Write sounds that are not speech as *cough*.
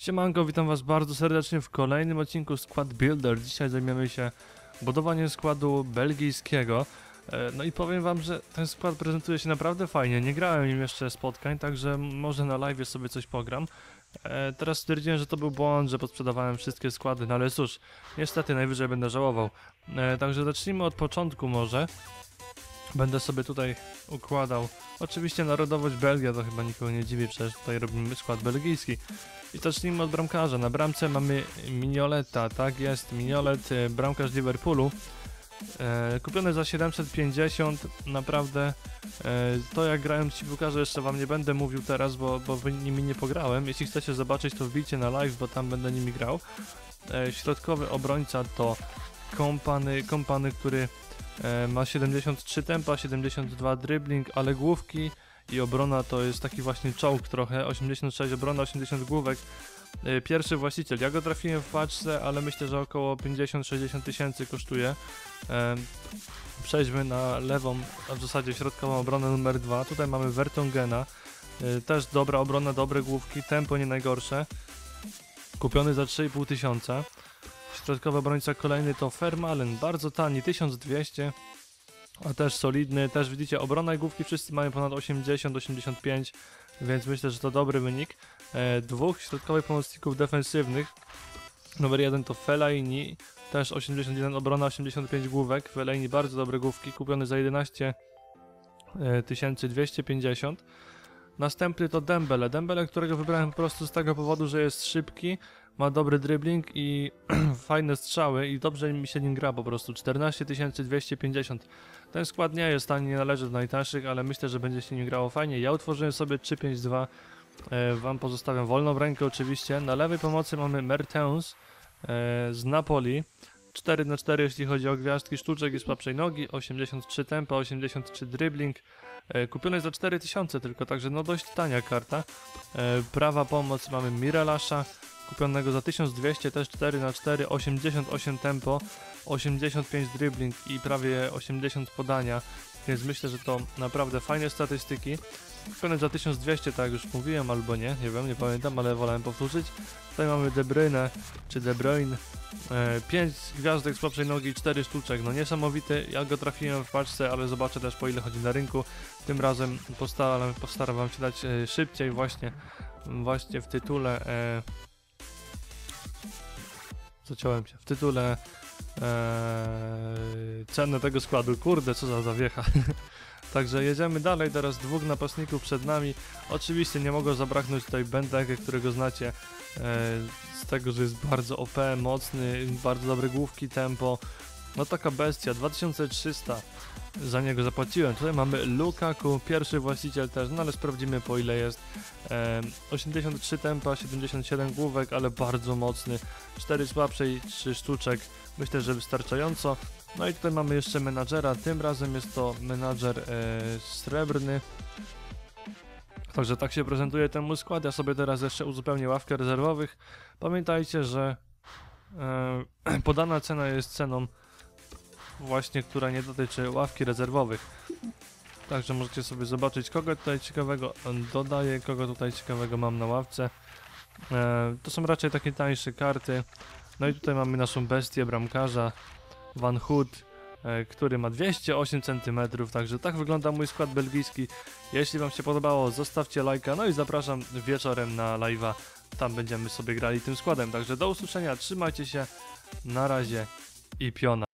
Siemanko, witam was bardzo serdecznie w kolejnym odcinku Squad Builder. Dzisiaj zajmiemy się budowaniem składu belgijskiego. E, No i powiem wam, że ten skład prezentuje się naprawdę fajnie. Nie grałem nim jeszcze spotkań, także może na live sobie coś pogram. E, Teraz stwierdziłem, że to był błąd, że podsprzedawałem wszystkie składy, no ale cóż, niestety najwyżej będę żałował. E, Także zacznijmy od początku może. Będę sobie tutaj układał. Oczywiście narodowość Belgia, to chyba nikogo nie dziwi, przecież tutaj robimy skład belgijski. I zacznijmy od bramkarza. Na bramce mamy Mignoleta, tak jest, Mignolet, e, bramkarz Liverpoolu. E, kupiony za 750, naprawdę e, to jak grają ci piłkarze jeszcze wam nie będę mówił teraz, bo, bo nimi nie pograłem. Jeśli chcecie zobaczyć to wbijcie na live, bo tam będę nimi grał. Środkowy obrońca to kompany, kompany który ma 73 tempa, 72 dribbling, ale główki i obrona to jest taki właśnie czołg trochę, 86 obrona, 80 główek. E, Pierwszy właściciel, ja go trafiłem w paczce, ale myślę, że około 50-60 tysięcy kosztuje. E, Przejdźmy na lewą, a w zasadzie środkową obronę numer 2. Tutaj mamy Vertongena, e, też dobra obrona, dobre główki, tempo nie najgorsze. Kupiony za 3,5 tysiąca. Środkowy obrońca kolejny to Fermalen, bardzo tani, 1200 a też solidny, też widzicie, obrona i główki wszyscy mają ponad 80-85, więc myślę, że to dobry wynik. E, dwóch środkowych pomocników defensywnych, numer jeden to Fellaini, też 81 obrona, 85 główek, Fellaini bardzo dobre główki, kupiony za 11 e, 250. Następny to Dembele, Dembele, którego wybrałem po prostu z tego powodu, że jest szybki, ma dobry dribbling i *clears throat* fajne strzały i dobrze mi się nim gra po prostu, 14 250. Ten skład nie jest tani, nie należy do najtańszych, ale myślę, że będzie się nim grało fajnie. Ja utworzyłem sobie 3-5-2, e, wam pozostawiam wolną rękę oczywiście. Na lewej pomocy mamy Mertens e, z Napoli. 4 na 4 jeśli chodzi o gwiazdki, sztuczek i słabszej nogi, 83 tempa, 83 dribbling, e, kupiony za 4000 tylko, także no dość tania karta. E, prawa pomoc mamy Mirelasza, kupionego za 1200, też 4 na 4 88 tempo, 85 dribbling i prawie 80 podania, więc myślę, że to naprawdę fajne statystyki. Kupione za 1200, tak już mówiłem, albo nie, nie wiem, nie pamiętam, ale wolałem powtórzyć. Tutaj mamy De Bruyne, czy De Bruyne, 5 gwiazdek z słabszej nogi, 4 sztuczek, no niesamowity, ja go trafiłem w paczce, ale zobaczę też po ile chodzi na rynku. Tym razem postaram, postaram wam się dać e, szybciej właśnie, właśnie w tytule e, zaciąłem się, w tytule Eee, tego składu. Kurde, co za zawiecha. *laughs* Także jedziemy dalej, teraz dwóch napastników przed nami. Oczywiście nie mogło zabraknąć tutaj Benteke, którego znacie eee, z tego, że jest bardzo OP, mocny, bardzo dobre główki, tempo. No taka bestia, 2300 za niego zapłaciłem. Tutaj mamy Lukaku, pierwszy właściciel też, no ale sprawdzimy po ile jest. Eee, 83 tempa, 77 główek, ale bardzo mocny. 4 słabsze i 3 sztuczek. Myślę, że wystarczająco. No i tutaj mamy jeszcze menadżera. Tym razem jest to menadżer e, srebrny. Także tak się prezentuje ten mój skład. Ja sobie teraz jeszcze uzupełnię ławkę rezerwowych. Pamiętajcie, że e, *clears throat* podana cena jest ceną właśnie, która nie dotyczy ławki rezerwowych. Także możecie sobie zobaczyć, kogo tutaj ciekawego dodaję, kogo tutaj ciekawego mam na ławce. E, to są raczej takie tańsze karty. No i tutaj mamy naszą bestię bramkarza Van Hood, e, który ma 208 cm, także tak wygląda mój skład belgijski. Jeśli wam się podobało, zostawcie lajka, no i zapraszam wieczorem na live'a, tam będziemy sobie grali tym składem. Także do usłyszenia, trzymajcie się, na razie i piona.